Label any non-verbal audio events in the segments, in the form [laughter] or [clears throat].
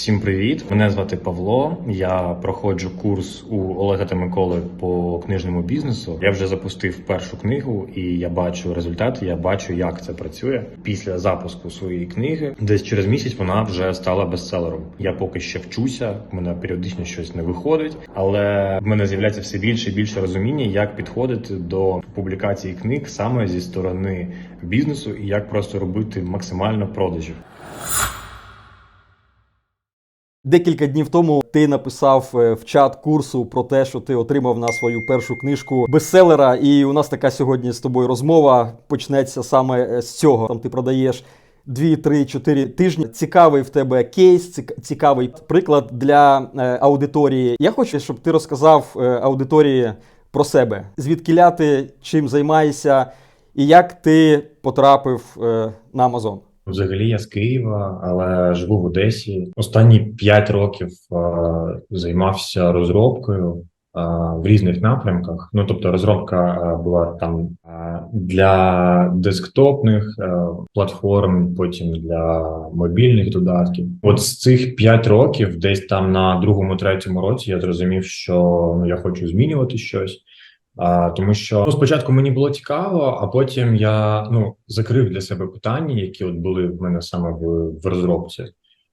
Всім привіт! Мене звати Павло. Я проходжу курс у Олега та Миколи по книжному бізнесу. Я вже запустив першу книгу, і я бачу результати. Я бачу, як це працює. Після запуску своєї книги, десь через місяць вона вже стала бестселером. Я поки ще вчуся. в мене періодично щось не виходить, але в мене з'являється все більше і більше розуміння, як підходити до публікації книг саме зі сторони бізнесу і як просто робити максимально продажів. Декілька днів тому ти написав е, в чат курсу про те, що ти отримав на свою першу книжку бестселера, і у нас така сьогодні з тобою розмова почнеться саме е, з цього. Там ти продаєш 2, 3, 4 тижні. Цікавий в тебе кейс, цік- цікавий приклад для е, аудиторії. Я хочу, щоб ти розказав аудиторії про себе, звідки ляти, чим займаєшся, і як ти потрапив на Амазон. Взагалі я з Києва, але живу в Одесі. Останні 5 років е, займався розробкою е, в різних напрямках. Ну тобто, розробка е, була там для десктопних платформ, потім для мобільних додатків. От з цих 5 років, десь там на другому, третьому році, я зрозумів, що ну я хочу змінювати щось. А, тому що ну, спочатку мені було цікаво, а потім я ну закрив для себе питання, які от були в мене саме в, в розробці.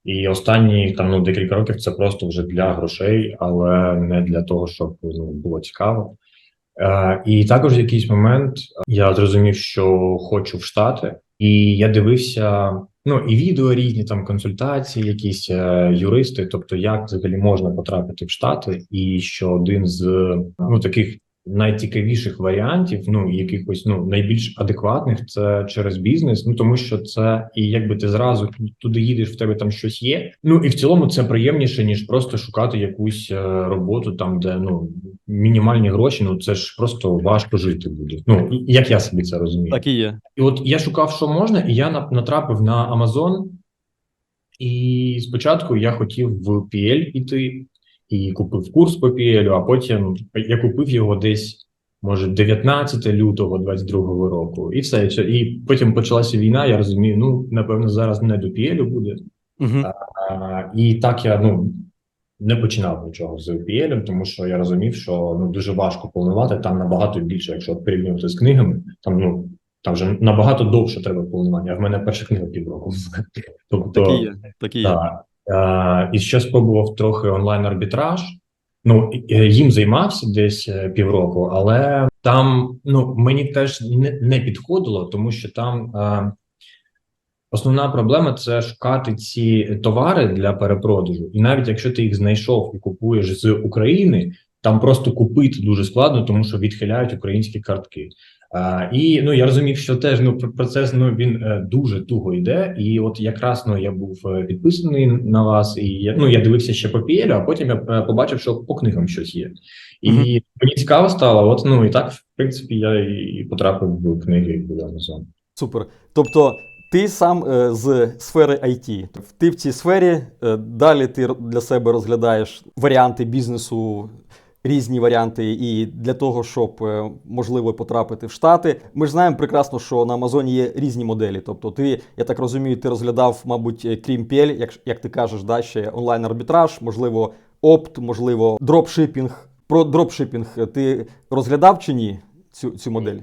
І останні там ну декілька років це просто вже для грошей, але не для того, щоб ну, було цікаво. Е, і також в якийсь момент я зрозумів, що хочу в Штати, і я дивився ну і відео різні, там консультації, якісь е, юристи. Тобто, як взагалі можна потрапити в Штати, і що один з ну таких найцікавіших варіантів, ну якихось ну найбільш адекватних, це через бізнес. Ну тому що це і якби ти зразу туди їдеш, в тебе там щось є. Ну і в цілому це приємніше ніж просто шукати якусь е, роботу, там де ну мінімальні гроші. Ну це ж просто важко жити буде. Ну як я собі це розумію. Так і є. І от я шукав, що можна, і я на- натрапив на Amazon. І спочатку я хотів в PL іти і купив курс по PL, а потім я купив його десь, може, 19 лютого 22 року. І все. І все. І потім почалася війна. Я розумію, ну напевно, зараз не до PL буде. Угу. А, і так я ну не починав нічого з PL, тому що я розумів, що ну дуже важко планувати там набагато більше, якщо порівнювати з книгами, там ну там вже набагато довше треба планування. В мене перша книга півроку. Тобто Так і є. Так і є. так. Е, і ще спробував трохи онлайн арбітраж. Ну е, їм займався десь е, півроку, але там ну мені теж не підходило, тому що там е, основна проблема це шукати ці товари для перепродажу. І навіть якщо ти їх знайшов і купуєш з України, там просто купити дуже складно, тому що відхиляють українські картки. А, і ну я розумів, що теж ну процес ну він е, дуже туго йде. І от якраз ну я був е, підписаний на вас, і я ну я дивився ще по PL, а потім я е, побачив, що по книгам щось є. І Мгм. мені цікаво стало. От ну і так, в принципі, я і потрапив в книги в Amazon. Супер. Тобто, ти сам е, з сфери IT. Ти в цій сфері, е, далі ти для себе розглядаєш варіанти бізнесу, різні варіанти, і для того, щоб е, можливо потрапити в Штати. Ми ж знаємо прекрасно, що на Амазоні є різні моделі. Тобто, ти, я так розумію, ти розглядав, мабуть, е, крім PL, як, як ти кажеш, да, ще онлайн-арбітраж, можливо, опт, можливо, дропшипінг. Про дропшипінг ти розглядав чи ні цю, цю модель?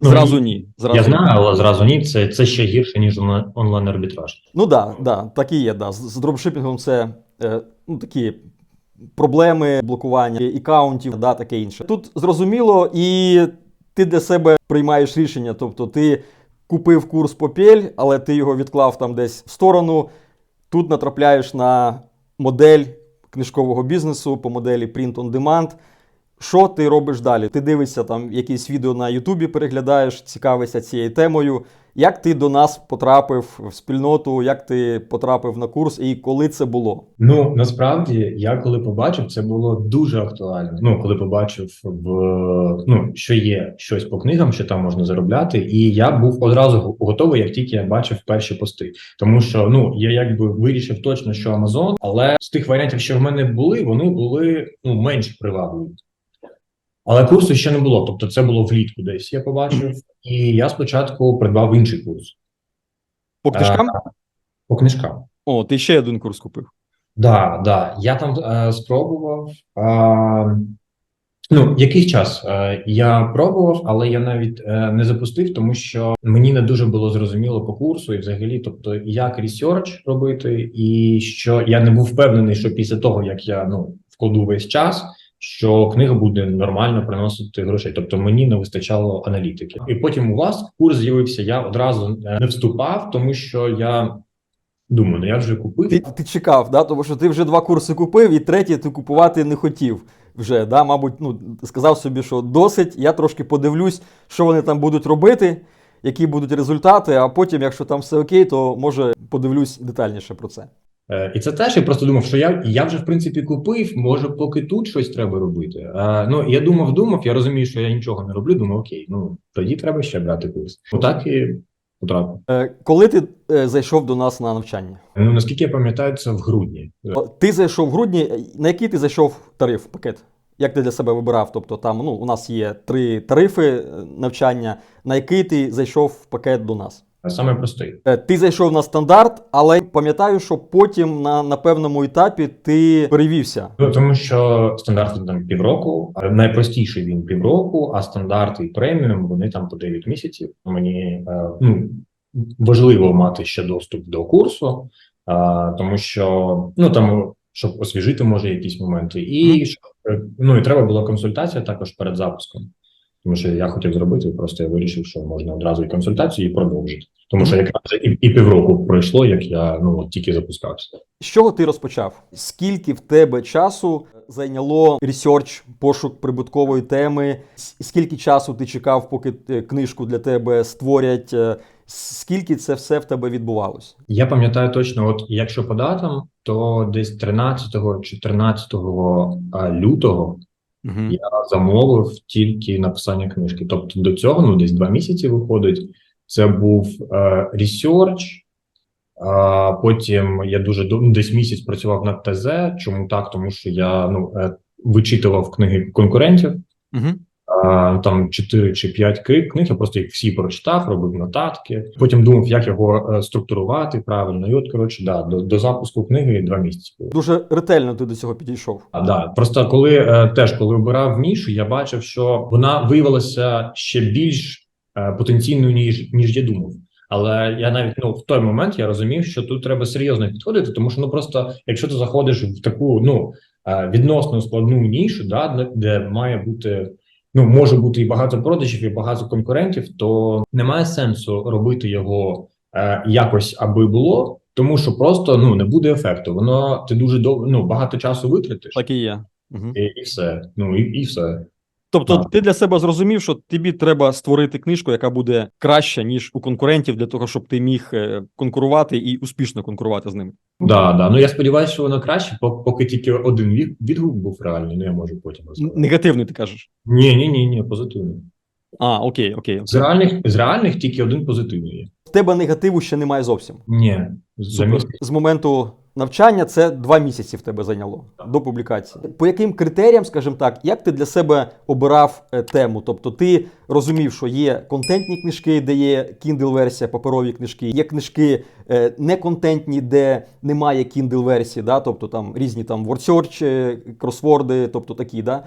Ну, Зразу ні. Зразу Я знаю, але зразу ні. Це, це ще гірше ніж онлайн арбітраж. Ну да, да, так і є. Да. З, з дропшипінгом це е, ну, такі проблеми, блокування аккаунтів, да, таке інше. Тут зрозуміло, і ти для себе приймаєш рішення. Тобто ти купив курс Попіль, але ти його відклав там десь в сторону. Тут натрапляєш на модель книжкового бізнесу по моделі Print on Demand. Що ти робиш далі? Ти дивишся там якісь відео на Ютубі, переглядаєш, цікавишся цією темою. Як ти до нас потрапив в спільноту, як ти потрапив на курс і коли це було? Ну насправді я коли побачив, це було дуже актуально. Ну коли побачив в ну що є щось по книгам, що там можна заробляти, і я був одразу готовий, як тільки я бачив перші пости. Тому що ну я якби вирішив точно, що Amazon, але з тих варіантів, що в мене були, вони були ну менш привабливі. Але курсу ще не було. Тобто, це було влітку десь. Я побачив, і я спочатку придбав інший курс По книжкам? по книжкам. О, ти ще один курс купив. Да, да. Я там е, спробував. Е, ну, якийсь час е, я пробував, але я навіть е, не запустив, тому що мені не дуже було зрозуміло по курсу, і взагалі, тобто, як ресерч робити, і що я не був впевнений, що після того, як я ну вкладу весь час, що книга буде нормально приносити грошей. Тобто мені не вистачало аналітики. І потім у вас курс з'явився. Я одразу е, не вступав, тому що я думаю, ну я вже купив. Ти, ти чекав, да? тому що ти вже два курси купив, і третій ти купувати не хотів. Вже, да? мабуть, ну, сказав собі, що досить, я трошки подивлюсь, що вони там будуть робити, які будуть результати, а потім, якщо там все окей, то може подивлюсь детальніше про це. Е, І це теж я просто думав, що я, я вже в принципі купив. Може, поки тут щось треба робити. Е, ну я думав, думав. Я розумію, що я нічого не роблю. Думав, окей, ну тоді треба ще брати курс. Отак і потрапив. Е, коли ти е, зайшов до нас на навчання? Ну наскільки я пам'ятаю, це в грудні. Ти зайшов в грудні. На який ти зайшов тариф, пакет? Як ти для себе вибирав? Тобто там ну, у нас є три тарифи навчання, на який ти зайшов пакет до нас? Саме простий. Е, Ти зайшов на стандарт, але пам'ятаю, що потім на, на певному етапі ти перевівся. Ну тому що стандарт там півроку, а найпростіший він півроку, а стандарт і преміум вони там по 9 місяців. Мені е, ну важливо мати ще доступ до курсу, тому що ну там щоб освіжити може якісь моменти, і щоб, е, ну і треба була консультація також перед запуском. Тому що я хотів зробити, просто я вирішив, що можна одразу і консультацію, і продовжити. Тому що якраз і, і півроку пройшло, як я ну от тільки запускався. З чого ти розпочав? Скільки в тебе часу зайняло ресерч, пошук прибуткової теми? Скільки часу ти чекав, поки е, книжку для тебе створять? Е, Скільки це все в тебе відбувалось? Я пам'ятаю точно, от якщо по датам, то десь 13 чи 14 а, лютого Угу. я замовив тільки написання книжки. Тобто до цього ну десь два місяці виходить. Це був е, ресерч. Потім я дуже ну, десь місяць працював над ТЗ. Чому так? Тому що я ну е, вичитував книги конкурентів. Угу. А, там 4 чи 5 книг, я просто їх всі прочитав, робив нотатки. Потім думав, як його е, структурувати правильно. І от, коротше, да, до, до запуску книги два місяці. Дуже ретельно ти до цього підійшов. А, да. Просто коли е, теж коли обирав нішу, я бачив, що вона виявилася ще більш е, потенційною, ніж, ніж я думав. Але я навіть ну в той момент я розумів, що тут треба серйозно підходити, тому що ну просто якщо ти заходиш в таку ну відносно складну нішу, да, де має бути ну може бути і багато продажів, і багато конкурентів, то немає сенсу робити його е, якось, аби було, тому що просто ну не буде ефекту. Воно ти дуже дов... ну багато часу витратиш, Так і є. Угу. і, і все. Ну і, і все. Тобто, Так. ти для себе зрозумів, що тобі треба створити книжку, яка буде краща, ніж у конкурентів, для того, щоб ти міг е, конкурувати і успішно конкурувати з ними. Да, да. Ну я сподіваюся, що воно краще, поки тільки один відгук був реальний. Ну я можу потім розказати. Негативний, ти кажеш. Ні, ні, ні, ні, позитивний. А, окей, окей. З реальних з реальних тільки один позитивний є. В тебе негативу ще немає зовсім. Ні, З моменту навчання це два місяці в тебе зайняло до публікації. По яким критеріям, скажімо так, як ти для себе обирав е, тему? Тобто ти розумів, що є контентні книжки, де є Kindle-версія, паперові книжки, є книжки е, неконтентні, де немає Kindle-версії, да? тобто там різні там WordSearch, е, кросворди, тобто такі да?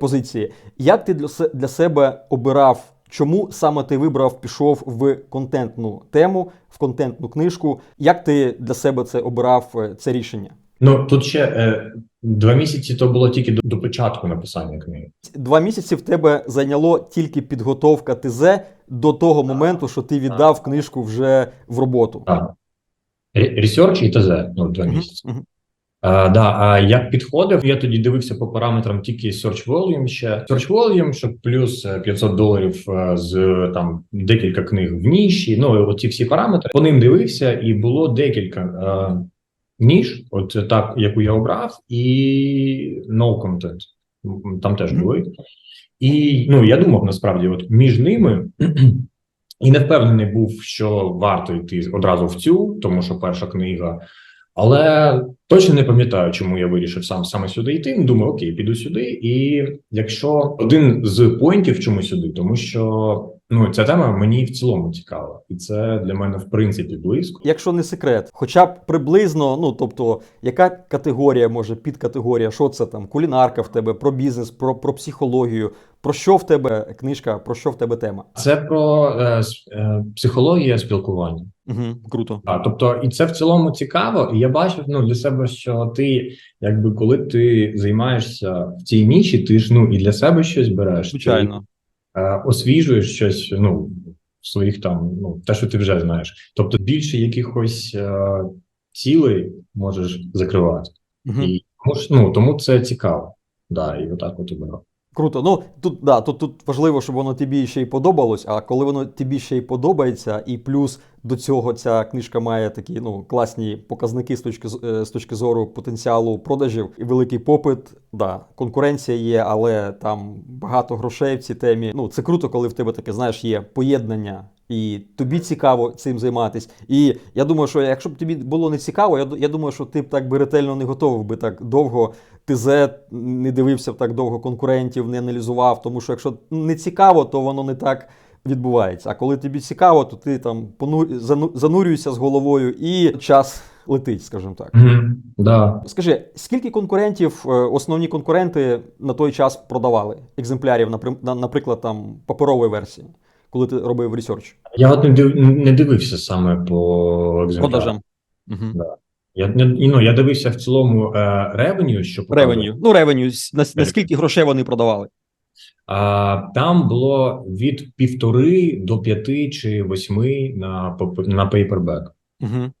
позиції. Як ти для себе обирав? Чому саме ти вибрав, пішов в контентну тему, в контентну книжку? Як ти для себе це обирав е, це рішення? Ну тут ще е, два місяці то було тільки до, до початку написання книги. Два місяці в тебе зайняло тільки підготовка ТЗ до того моменту, що ти віддав книжку вже в роботу. Так. Ресерч і ТЗ, ну два місяці. А, да, а як підходив, я тоді дивився по параметрам тільки Search Volume ще. Search Volume, щоб плюс е, 500 доларів е, з е, там декілька книг в ніші. Ну, от ці всі параметри. По ним дивився, і було декілька е, ніж, от так, яку я обрав, і no content. Там теж були. І ну, я думав насправді, от між ними. [clears throat] І не впевнений був, що варто йти одразу в цю, тому що перша книга. Але точно не пам'ятаю, чому я вирішив сам саме сюди йти. Думаю, окей, піду сюди. І якщо один з поінтів, чому сюди, тому що Ну, ця тема мені в цілому цікава, і це для мене в принципі близько. Якщо не секрет, хоча б приблизно, ну тобто, яка категорія, може, підкатегорія, що це там, кулінарка в тебе, про бізнес, про, про психологію, про що в тебе книжка, про що в тебе тема? Це про е, е, психологія спілкування. Угу, круто. А, тобто, і це в цілому цікаво. І я бачив ну для себе, що ти, якби коли ти займаєшся в цій ніші, ти ж ну і для себе щось береш. Звичайно. Ти, е, освіжуєш щось, ну своїх там, ну те, що ти вже знаєш. Тобто більше якихось е, цілей можеш закривати. Угу. І тому ну тому це цікаво. Да, і отак от обирав. Круто. Ну тут да, тут, тут важливо, щоб воно тобі ще й подобалось. А коли воно тобі ще й подобається, і плюс до цього ця книжка має такі ну класні показники з точки з, е, точки зору потенціалу продажів і великий попит. Да, конкуренція є, але там багато грошей в цій темі. Ну це круто, коли в тебе таке знаєш є поєднання. І тобі цікаво цим займатися. І я думаю, що якщо б тобі було не цікаво, я, я думаю, що ти б так би ретельно не готовий би так довго ТЗ не дивився б так довго конкурентів, не аналізував. Тому що якщо не цікаво, то воно не так відбувається. А коли тобі цікаво, то ти там занурюєшся з головою і час летить, скажімо так. Угу. Да. Скажи, скільки конкурентів, е, основні конкуренти на той час продавали екземплярів, наприклад, там паперової версії, коли ти робив ресерч? Я от не див не дивився саме по. Угу. Я ну, я дивився в цілому ревеню, що. Ревеню. Ну, ревеню. На, на грошей вони продавали? А там було від півтори до п'яти чи восьми на на пейпербек. Угу.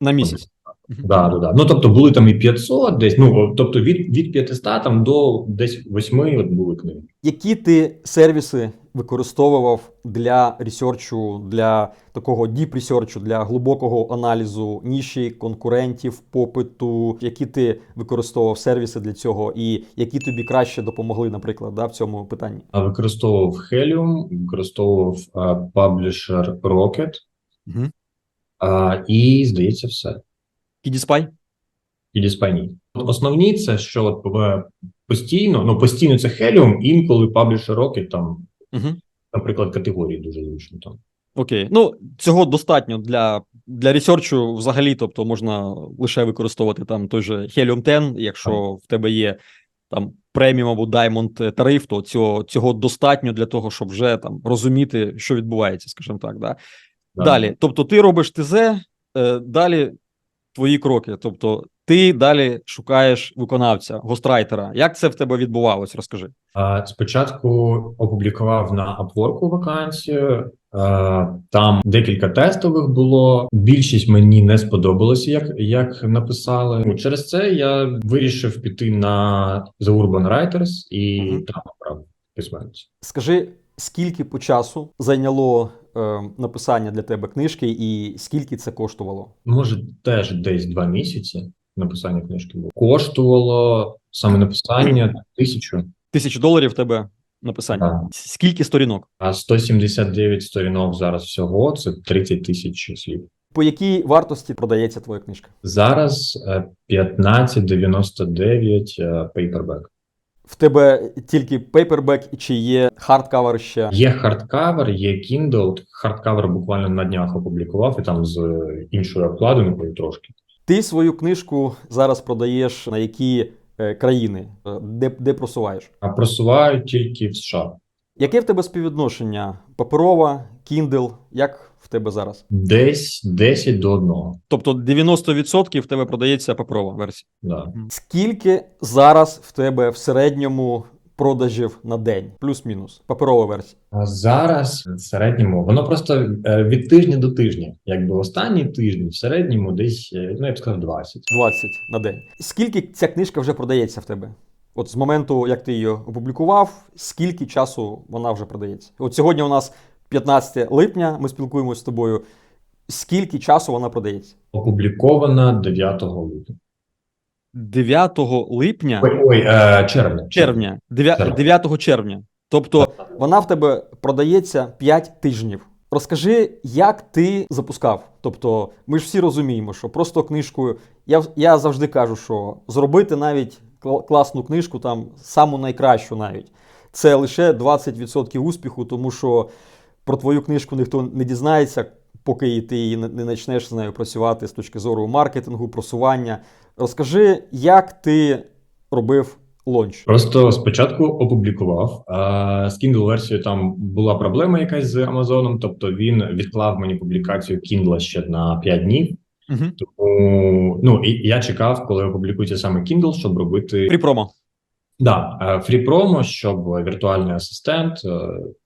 На місяць. Да, да, да. Ну тобто були там і 500 десь. Ну тобто від від 500 там до десь восьми от були книги. Які ти сервіси використовував для ресерчу, для такого діп ресерчу, для глибокого аналізу ніші, конкурентів, попиту? Які ти використовував сервіси для цього, і які тобі краще допомогли, наприклад, да, в цьому питанні? А використовував Helium, використовував Publisher Rocket, Угу. а, і здається, все. Кідіспай? І Діспайні. Основні це що е, постійно, ну постійно це Helium, інколи Publisher Rocket, там, Угу. наприклад, категорії дуже зручно там. Окей. Ну, цього достатньо для, для ресерчу взагалі, тобто можна лише використовувати там той же Helium 10, якщо в тебе є там преміум або Diamond тариф, то цього, цього достатньо для того, щоб вже там розуміти, що відбувається, скажімо так. Да? Да. Далі, тобто ти робиш ТЗ, е, далі твої кроки. Тобто ти далі шукаєш виконавця, гострайтера. Як це в тебе відбувалось? Розкажи. Спочатку опублікував на Upwork вакансію. Там декілька тестових було. Більшість мені не сподобалося, як, як написали. Ну, Через це я вирішив піти на The Urban Writers і Мгм. там обрав письменницю. Скажи, скільки по часу зайняло е, написання для тебе книжки, і скільки це коштувало? Може, теж десь два місяці написання книжки було. Коштувало саме написання тисячу, Тисячу доларів тебе написання. Да. Скільки сторінок? а 179 сторінок зараз всього це 30 тисяч слів. По якій вартості продається твоя книжка? Зараз е, 15,99 е, пейпербек. В тебе тільки пейпербек чи є хардкавер ще? Є хардкавер, є Kindle. Хардкавер буквально на днях опублікував і там з е, іншою обкладинкою трошки. Ти свою книжку зараз продаєш на які е, країни, де, де просуваєш? А просувають тільки в США. Яке в тебе співвідношення? Паперова, Kindle? Як в тебе зараз? Десь 10 до 1. Тобто 90% в тебе продається паперова версія. Да. Скільки зараз в тебе в середньому продажів на день? Плюс-мінус. Паперова версія. А зараз в середньому воно просто е, від тижня до тижня. Якби останній тиждень в середньому десь, е, ну я б сказав, 20. 20 на день. Скільки ця книжка вже продається в тебе? От з моменту, як ти її опублікував, скільки часу вона вже продається? От сьогодні у нас 15 липня, ми спілкуємося з тобою. Скільки часу вона продається? Опублікована 9 липня. 9 липня, Ой, ой е, червня. червня, 9, Червня. 9 червня. Тобто вона в тебе продається 5 тижнів. Розкажи, як ти запускав? Тобто, ми ж всі розуміємо, що просто книжкою. Я, я завжди кажу, що зробити навіть класну книжку, там саму найкращу навіть, це лише 20% успіху, тому що про твою книжку ніхто не дізнається, поки ти її не не почнеш з нею працювати з точки зору маркетингу, просування. Розкажи, як ти робив лонч? Просто спочатку опублікував. А з Kindle версією там була проблема якась з Амазоном, тобто він відклав мені публікацію Kindle ще на 5 днів. Угу. Тому ну і я чекав, коли опублікується саме Kindle, щоб робити При промо. Да, е, фрі промо, щоб віртуальний асистент е,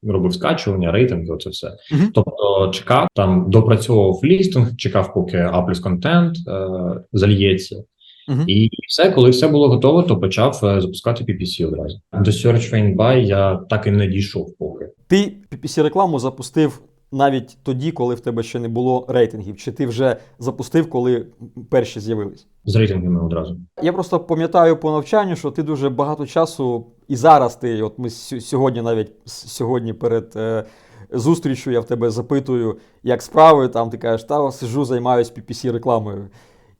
робив скачування, рейтинги, оце все. Мгм. Тобто чекав там, допрацьовував лістинг, чекав, поки A плюс контент е, зальється. Мгм. І все, коли все було готово, то почав е, запускати PPC одразу. До Search Train Buy я так і не дійшов поки. Ти PPC рекламу запустив навіть тоді, коли в тебе ще не було рейтингів, чи ти вже запустив, коли перші з'явились? З рейтингами одразу. Я просто пам'ятаю по навчанню, що ти дуже багато часу, і зараз ти, от ми сьогодні, навіть сьогодні перед е, зустрічю, я в тебе запитую, як справи, там ти кажеш, та сижу, займаюсь PPC рекламою.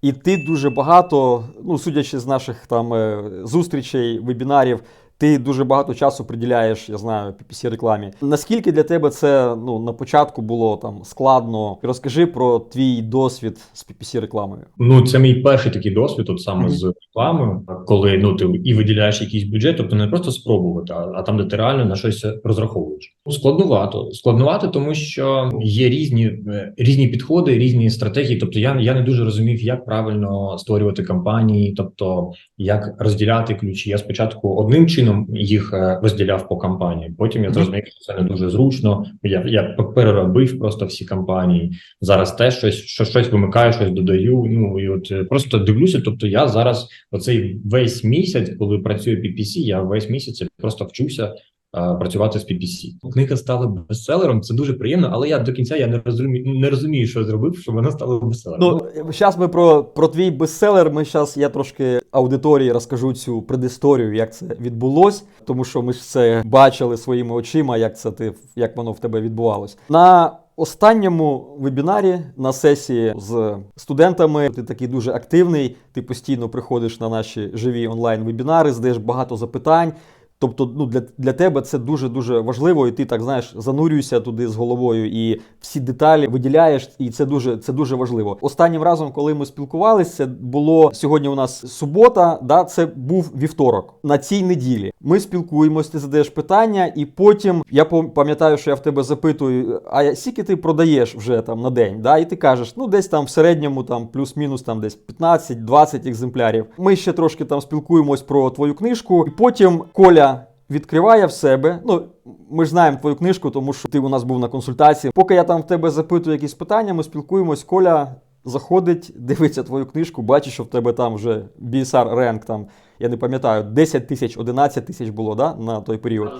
І ти дуже багато, ну судячи з наших там е, зустрічей, вебінарів, ти дуже багато часу приділяєш, я знаю, PPC рекламі. Наскільки для тебе це ну, на початку було там складно? Розкажи про твій досвід з PPC рекламою. Ну, це мій перший такий досвід, от саме Мгм. з рекламою, коли ну ти і виділяєш якийсь бюджет, тобто не просто спробувати, а, а там, де ти реально на щось розраховуєш. Ну, Складнувато, складнувато, тому що є різні е, різні підходи, різні стратегії. Тобто, я я не дуже розумів, як правильно створювати кампанії, тобто як розділяти ключі. Я спочатку одним чином їх е, розділяв по кампанії. Потім я зрозумів, що це не дуже зручно. Я я переробив просто всі кампанії. Зараз теж щось, що щось вимикаю, щось додаю. Ну і от е, просто дивлюся. Тобто, я зараз оцей весь місяць, коли працюю PPC, я весь місяць просто вчуся. Е, Працювати з PPC. Книга стала бестселером. Це дуже приємно, але я до кінця я не розумію, не розумію, що зробив, щоб вона стала бестселером. Ну, зараз ми про, про твій бестселер. Ми зараз я трошки аудиторії розкажу цю предісторію, як це відбулось, тому що ми ж це бачили своїми очима, як це ти як воно в тебе відбувалось. На останньому вебінарі на сесії з студентами ти такий дуже активний. Ти постійно приходиш на наші живі онлайн вебінари, задаєш багато запитань. Тобто, ну для, для тебе це дуже дуже важливо, і ти так знаєш, занурюєшся туди з головою і всі деталі виділяєш, і це дуже це дуже важливо. Останнім разом, коли ми спілкувалися, це було сьогодні. У нас субота, да, це був вівторок. На цій неділі ми спілкуємось, ти задаєш питання, і потім я пам- пам'ятаю, що я в тебе запитую: а скільки ти продаєш вже там на день? Да? І ти кажеш, ну десь там в середньому, там плюс-мінус там десь 15-20 екземплярів. Ми ще трошки там спілкуємось про твою книжку, і потім Коля відкриває в себе. Ну, ми ж знаємо твою книжку, тому що ти у нас був на консультації. Поки я там в тебе запитую якісь питання, ми спілкуємось. Коля заходить, дивиться твою книжку, бачить, що в тебе там вже BSR ренк, там, я не пам'ятаю, 10 тисяч, 11 тисяч було да, на той період.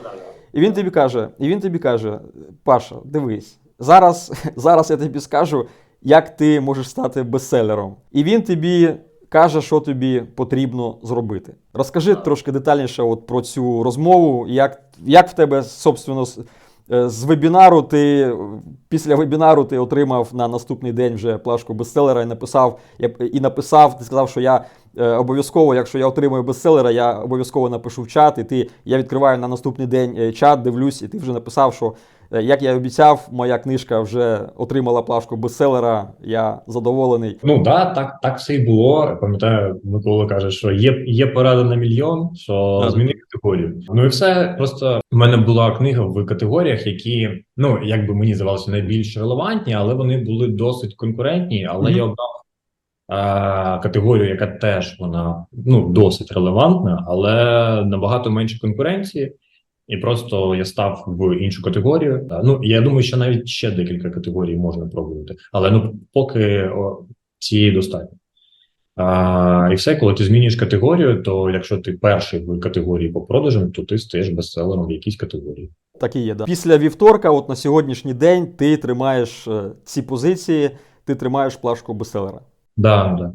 І він тобі каже, і він тобі каже: Паша, дивись, зараз, [laughs] зараз я тобі скажу, як ти можеш стати бестселером. І він тобі каже, що тобі потрібно зробити. Розкажи трошки детальніше от про цю розмову, як, як в тебе, собственно, з- е, з вебінару ти після вебінару ти отримав на наступний день вже плашку бестселера і написав, і написав, ти сказав, що я е, обов'язково, якщо я отримую бестселера, я обов'язково напишу в чат, і ти я відкриваю на наступний день е, чат, дивлюсь, і ти вже написав, що як я і обіцяв, моя книжка вже отримала плашку бестселера. Я задоволений. Ну да, так, так все і було. Пам'ятаю, Микола каже, що є, є порада на мільйон, що Так. зміни категорію. Ну і все. Просто в мене була книга в категоріях, які ну як би мені здавалося, найбільш релевантні, але вони були досить конкурентні. Але Мгм. я обрав е, категорію, яка теж вона ну досить релевантна, але набагато менше конкуренції. І просто я став в іншу категорію. Ну я думаю, що навіть ще декілька категорій можна пробувати, але ну поки о, цієї достатньо. А, і все, коли ти змінюєш категорію, то якщо ти перший в категорії по продажам, то ти стаєш бестселером в якійсь категорії. Так і є. Да. Після вівторка, от на сьогоднішній день, ти тримаєш е, ці позиції, ти тримаєш плашку бестселера. Да, да.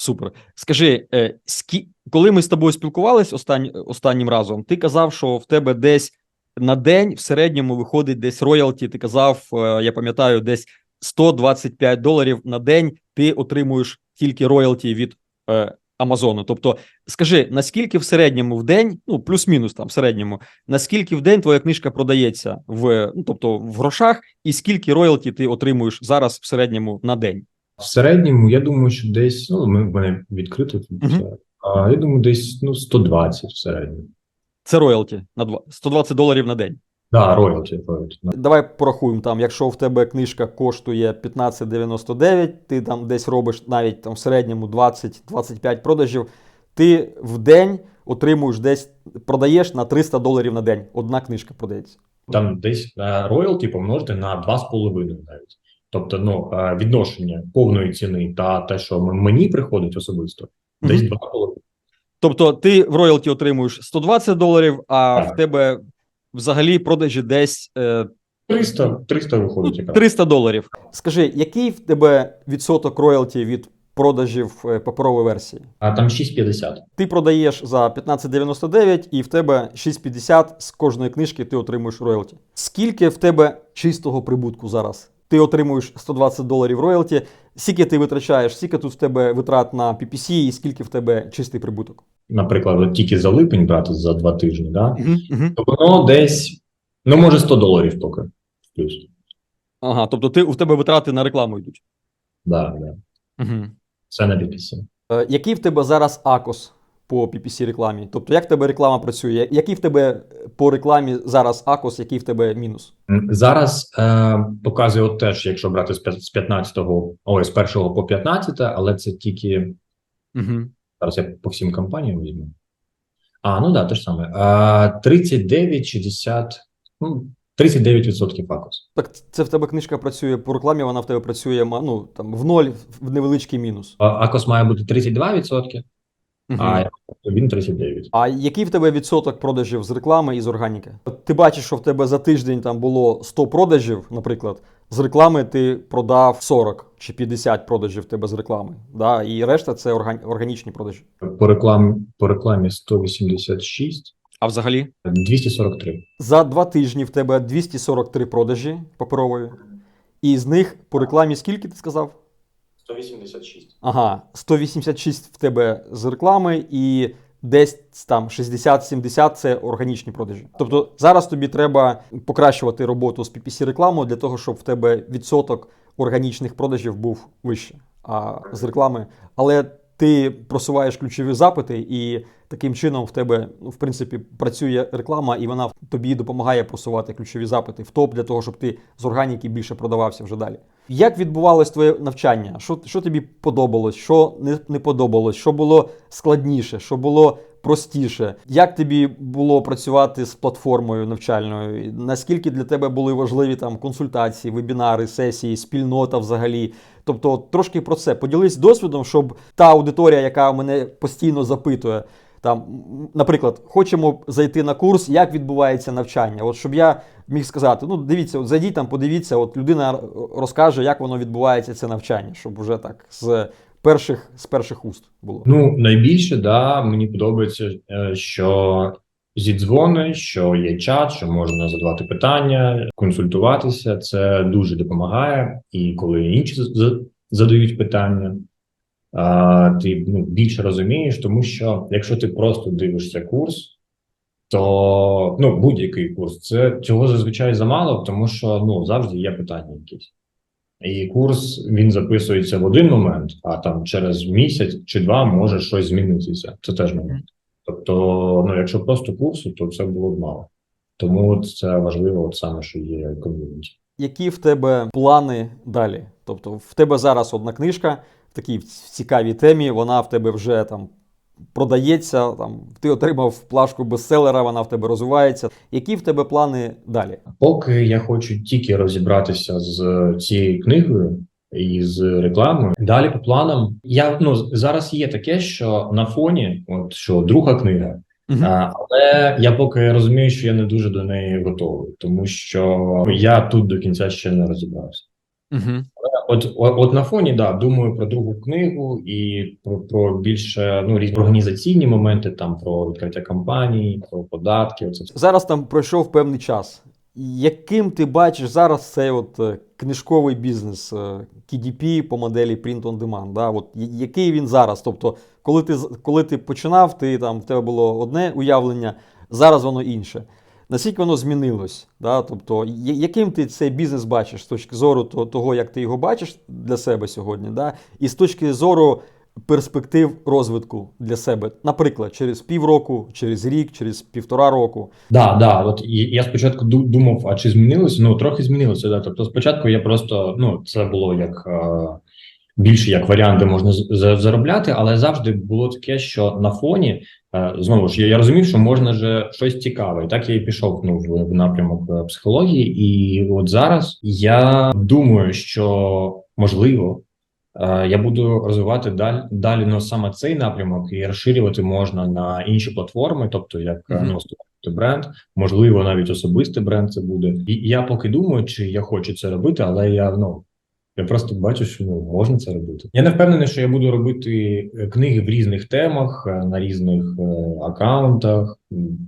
Супер. Скажи, е, скі... коли ми з тобою спілкувались останні... останнім разом, ти казав, що в тебе десь на день в середньому виходить десь роялті. Ти казав, е, я пам'ятаю, десь 125 доларів на день ти отримуєш тільки роялті від е, Амазону. Тобто, скажи, наскільки в середньому в день, ну плюс-мінус там в середньому, наскільки в день твоя книжка продається в ну, тобто в грошах, і скільки роялті ти отримуєш зараз в середньому на день? В середньому, я думаю, що десь, ну, ми- в мене відкрито тут Мгм. А, я думаю, десь ну, 120 в середньому. Це роялті на два 120 доларів на день. Да, роялті, роялті. Давай порахуємо там, якщо в тебе книжка коштує 15,99, ти там десь робиш навіть там в середньому 20-25 продажів, ти в день отримуєш десь, продаєш на 300 доларів на день. Одна книжка продається. Там десь е, роялті помножити на 2,5 навіть. Тобто, ну, е, відношення повної ціни та те, що мені приходить особисто, десь Мгм. 2,5. Тобто ти в роялті отримуєш 120 доларів, а Так. в тебе взагалі продажі десь е, 300, 300 виходить якраз. 300 доларів. Скажи, який в тебе відсоток роялті від продажів е, паперової версії? А там 6,50. Ти продаєш за 15,99 і в тебе 6,50 з кожної книжки ти отримуєш роялті. Скільки в тебе чистого прибутку зараз? Ти отримуєш 120 доларів роялті. Скільки ти витрачаєш, скільки тут в тебе витрат на PPC і скільки в тебе чистий прибуток? Наприклад, от тільки за липень брати за два тижні, да? то воно десь, ну, може, 100 доларів поки. Плюс. Ага, тобто ти, у тебе витрати на рекламу йдуть. Да, да. Угу. Це на PPC. Е, який в тебе зараз акос по PPC рекламі? Тобто, як в тебе реклама працює? Який в тебе по рекламі зараз акос, який в тебе мінус? Зараз е, показує от теж, якщо брати з 15-го, ой, з 1 по 15, але це тільки Угу. зараз я по всім компаніям візьму. А, ну да, те ж саме. А, 39, 60, ну, 39% факус. Так це в тебе книжка працює по рекламі, вона в тебе працює ну, там, в ноль, в невеличкий мінус. А, Акос має бути 32%, Мгм. а він 39. А який в тебе відсоток продажів з реклами і з органіки? Ти бачиш, що в тебе за тиждень там було 100 продажів, наприклад, з реклами ти продав 40 чи 50 продажів в тебе з реклами. Да? І решта це орган- органічні продажі. По рекламі, по рекламі 186, А взагалі? 243. За два тижні в тебе 243 продажі паперової, і з них по рекламі скільки ти сказав? 186. Ага, 186 в тебе з реклами і десь там 60-70 це органічні продажі. Тобто зараз тобі треба покращувати роботу з PPC рекламою для того, щоб в тебе відсоток органічних продажів був вище, а з реклами. Але ти просуваєш ключові запити, і таким чином в тебе, ну, в принципі, працює реклама, і вона тобі допомагає просувати ключові запити в топ для того, щоб ти з органіки більше продавався вже далі. Як відбувалось твоє навчання? Що, що тобі подобалось, що не, не подобалось, що було складніше, що було простіше? Як тобі було працювати з платформою навчальною? Наскільки для тебе були важливі там консультації, вебінари, сесії, спільнота взагалі? Тобто, трошки про це поділись досвідом, щоб та аудиторія, яка мене постійно запитує, там, наприклад, хочемо зайти на курс, як відбувається навчання. От щоб я міг сказати: ну, дивіться, от зайдіть там, подивіться, от людина розкаже, як воно відбувається, це навчання, щоб вже так з перших, з перших уст було. Ну, найбільше, да, мені подобається, е, що зідзвони, що є чат, що можна задавати питання, консультуватися. Це дуже допомагає. І коли інші задають питання, ти ну, більше розумієш, тому що якщо ти просто дивишся курс, то ну, будь-який курс, це цього зазвичай замало, тому що ну, завжди є питання якісь. І курс він записується в один момент, а там через місяць чи два може щось змінитися. Це теж момент. Тобто, ну якщо просто курсу, то це було б мало. Тому це важливо, от саме, що є ком'юніті. Які в тебе плани далі? Тобто, в тебе зараз одна книжка в такій цікавій темі, вона в тебе вже там продається, там, ти отримав плашку бестселера, вона в тебе розвивається. Які в тебе плани далі? Поки я хочу тільки розібратися з цією книгою і з рекламою. Далі по планам, я ну зараз є таке, що на фоні, от що друга книга, А, Але я поки розумію, що я не дуже до неї готовий, тому що я тут до кінця ще не розібрався. Угу. От, от, от на фоні, да, думаю про другу книгу і про, про більше ну різні організаційні моменти, там про відкриття компаній, про податки. Оце. Зараз там пройшов певний час. Яким ти бачиш зараз цей от е, книжковий бізнес е, KDP по моделі Print on Demand? Да? От, який він зараз? Тобто, коли ти, коли ти починав, ти, там, в тебе було одне уявлення, зараз воно інше. Наскільки воно змінилось? Да? Тобто, яким ти цей бізнес бачиш з точки зору того, як ти його бачиш для себе сьогодні, да? і з точки зору перспектив розвитку для себе, наприклад, через півроку, через рік, через півтора року. Да, да, от я спочатку думав, а чи змінилося? Ну, трохи змінилося. Да. Тобто, спочатку я просто ну, це було як е, більше як варіант, де можна заробляти, але завжди було таке, що на фоні знову ж я, я розумів, що можна же щось цікаве. І так я і пішов ну, в, в напрямок е, психології. І от зараз я думаю, що можливо. е, Я буду розвивати далі, далі ну, саме цей напрямок і розширювати можна на інші платформи, тобто як е, Мгм. ну, бренд, можливо, навіть особистий бренд це буде. І я поки думаю, чи я хочу це робити, але я ну я просто бачу, що ну можна це робити. Я не впевнений, що я буду робити е, книги в різних темах е, на різних е, акаунтах,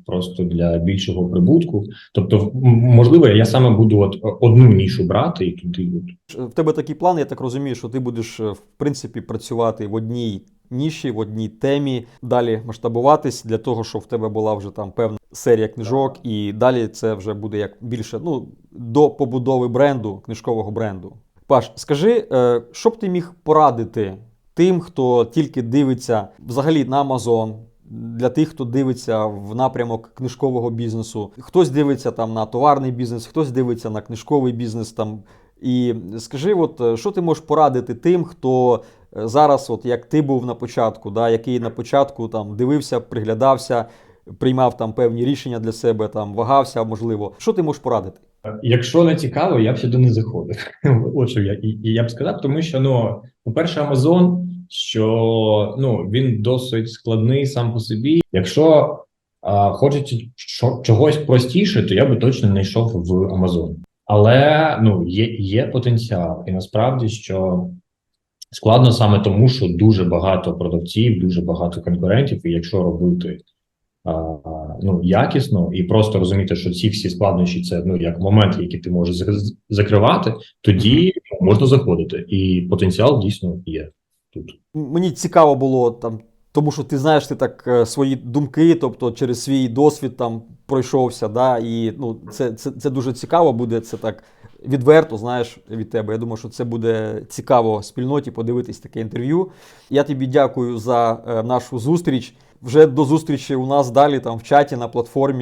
просто для більшого прибутку. Тобто, можливо, я саме буду от одну нішу брати і туди. В тебе такий план, я так розумію, що ти будеш в принципі працювати в одній ніші, в одній темі, далі масштабуватись для того, щоб в тебе була вже там певна серія книжок, і далі це вже буде як більше ну, до побудови бренду, книжкового бренду. Паш, скажи, е, що б ти міг порадити тим, хто тільки дивиться взагалі на Amazon, для тих, хто дивиться в напрямок книжкового бізнесу, хтось дивиться там на товарний бізнес, хтось дивиться на книжковий бізнес там. І скажи, от е, що ти можеш порадити тим, хто е, зараз, от як ти був на початку, да, який на початку там дивився, приглядався, приймав там певні рішення для себе, там вагався, можливо. Що ти можеш порадити? Якщо не цікаво, я б сюди не заходив. [laughs] От що я і, і я б сказав, тому що ну, по-перше, Amazon, що ну він досить складний сам по собі. Якщо а, що, чогось простіше, то я би точно не йшов в Amazon. Але ну є, є потенціал, і насправді що складно саме тому, що дуже багато продавців, дуже багато конкурентів, і якщо робити ну якісно і просто розуміти, що ці всі складнощі це ну як моменти, які ти можеш закривати, тоді можна заходити, і потенціал дійсно є тут. Мені цікаво було там, тому що ти знаєш, ти так е, свої думки, тобто через свій досвід там пройшовся, да, і ну, це, це, це дуже цікаво буде. Це так відверто, знаєш, від тебе. Я думаю, що це буде цікаво спільноті подивитись таке інтерв'ю. Я тобі дякую за е, нашу зустріч. Вже до зустрічі у нас далі там в чаті на платформі